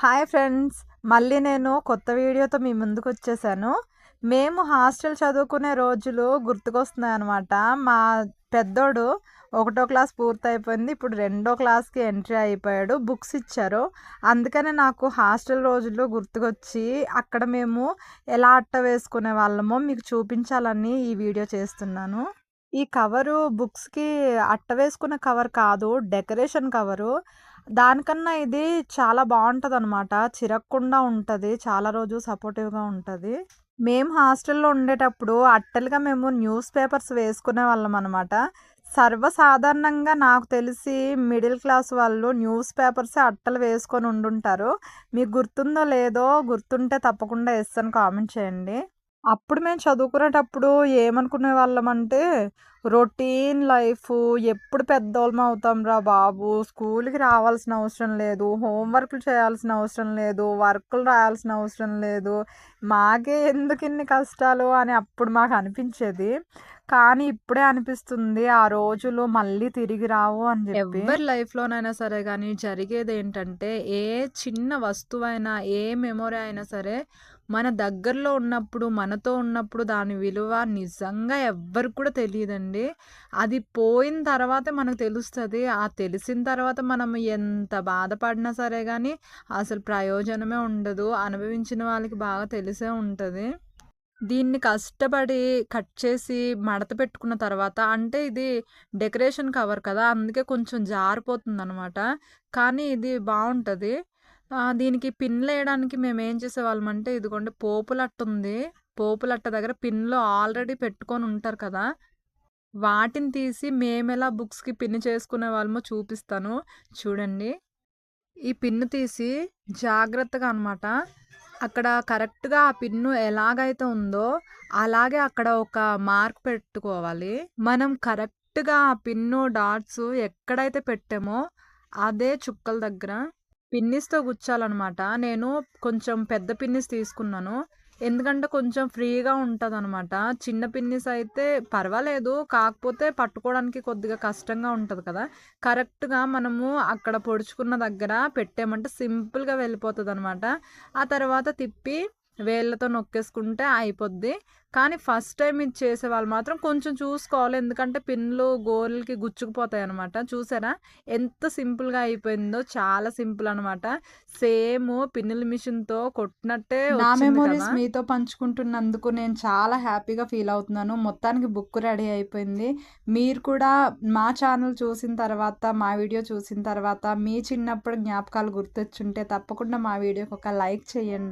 Hi friends. మళ్ళీ నేను కొత్త వీడియోతో మీ ముందుకు వచ్చేసాను మేము హాస్టల్ చదువుకునే రోజులు గుర్తుకొస్తున్నాయి అనమాట మా పెద్దోడు ఒకటో క్లాస్ పూర్తయిపోయింది. ఇప్పుడు రెండో క్లాస్కి ఎంట్రీ అయిపోయాడు. బుక్స్ ఇచ్చారు. అందుకనే నాకు హాస్టల్ రోజులు గుర్తుకొచ్చి అక్కడ మేము ఎలా అట్ట వేసుకునే వాళ్ళమో మీకు చూపించాలని ఈ వీడియో చేస్తున్నాను. ఈ కవరు బుక్స్కి అట్ట వేసుకునే కవర్ కాదు. Decoration cover. దానికన్నా ఇది చాలా బాగుంటుంది అనమాట చిరక్కుండా ఉంటుంది. చాలా రోజు సపోర్టివ్గా ఉంటుంది. మేము హాస్టల్లో ఉండేటప్పుడు అట్టలుగా మేము న్యూస్ పేపర్స్ వేసుకునే వాళ్ళం అనమాట. సర్వసాధారణంగా నాకు తెలిసి మిడిల్ క్లాస్ వాళ్ళు న్యూస్ పేపర్స్ అట్టలు వేసుకొని ఉండుంటారు. మీకు గుర్తుందో లేదో గుర్తుంటే తప్పకుండా ఇస్తాను కామెంట్ చేయండి. అప్పుడు మేము చదువుకునేటప్పుడు ఏమనుకునే వాళ్ళం అంటే రొటీన్ లైఫ్ ఎప్పుడు పెద్దోళ్ళం అవుతాం రా బాబు స్కూల్కి రావాల్సిన అవసరం లేదు హోంవర్క్లు చేయాల్సిన అవసరం లేదు వర్క్లు రాయాల్సిన అవసరం లేదు మాకే ఎందుకు ఇన్ని కష్టాలు? అని అప్పుడు మాకు అనిపించేది. కానీ ఇప్పుడే అనిపిస్తుంది ఆ రోజులు మళ్ళీ తిరిగి రావు అని చెప్పి. ఎవరి లైఫ్లోనైనా సరే కానీ జరిగేది ఏంటంటే ఏ చిన్న వస్తువైనా ఏ మెమొరీ అయినా సరే మన దగ్గరలో ఉన్నప్పుడు మనతో ఉన్నప్పుడు దాని విలువ నిజంగా ఎవ్వరికి కూడా తెలియదండి. అది పోయిన తర్వాతే మనకు తెలుస్తుంది. ఆ తెలిసిన తర్వాత మనం ఎంత బాధపడినా సరే కానీ అసలు ప్రయోజనమే ఉండదు. అనుభవించిన వాళ్ళకి బాగా తెలిసే ఉంటుంది. దీన్ని కష్టపడి కట్ చేసి మడత పెట్టుకున్న తర్వాత అంటే ఇది డెకరేషన్ కవర్ కదా అందుకే కొంచెం జారిపోతుంది అనమాట కానీ ఇది బాగుంటుంది. దీనికి పిన్లు వేయడానికి మేము ఏం చేసేవాళ్ళమంటే ఇదిగోండి పోపులట్ట ఉంది పోపులట్ట దగ్గర పిన్లు ఆల్రెడీ పెట్టుకొని ఉంటారు కదా. వాటిని తీసి మేము ఎలా బుక్స్కి పిన్ చేసుకునే వాళ్ళమో చూపిస్తాను. చూడండి. ఈ పిన్ను తీసి జాగ్రత్తగా అనమాట అక్కడ కరెక్ట్గా ఆ పిన్ను ఎలాగైతే ఉందో అలాగే అక్కడ ఒక మార్క్ పెట్టుకోవాలి. మనం కరెక్ట్గా ఆ పిన్ను డాట్స్ ఎక్కడైతే పెట్టామో అదే చుక్కల దగ్గర పిన్నిస్తో గుచ్చాలన్నమాట. నేను కొంచెం పెద్ద పిన్నిస్ తీసుకున్నాను. ఎందుకంటే కొంచెం ఫ్రీగా ఉంటుంది అనమాట చిన్న పిన్నిస్ అయితే పర్వాలేదు. కాకపోతే పట్టుకోవడానికి కొద్దిగా కష్టంగా ఉంటుంది కదా. కరెక్ట్గా మనము అక్కడ పొడుచుకున్న దగ్గర పెట్టామంటే సింపుల్గా వెళ్ళిపోతుంది అనమాట ఆ తర్వాత తిప్పి వేళ్ళతో నొక్కేసుకుంటే అయిపోద్ది. కానీ ఫస్ట్ టైం ఇది చేసే వాళ్ళు మాత్రం కొంచెం చూసుకోవాలి. ఎందుకంటే పిన్లు గోర్లకి గుచ్చుకుపోతాయి అనమాట చూసారా? ఎంత సింపుల్గా అయిపోయిందో. చాలా సింపుల్ అనమాట సేమ్ పిన్నుల మిషన్తో కొట్టినట్టే నా మెమోరీస్ మీతో పంచుకుంటున్నందుకు నేను చాలా హ్యాపీగా ఫీల్ అవుతున్నాను. మొత్తానికి బుక్ రెడీ అయిపోయింది. మీరు కూడా మా ఛానల్ చూసిన తర్వాత మా వీడియో చూసిన తర్వాత మీ చిన్నప్పుడు జ్ఞాపకాలు గుర్తొచ్చుంటే తప్పకుండా మా వీడియోకి ఒక లైక్ చేయండి.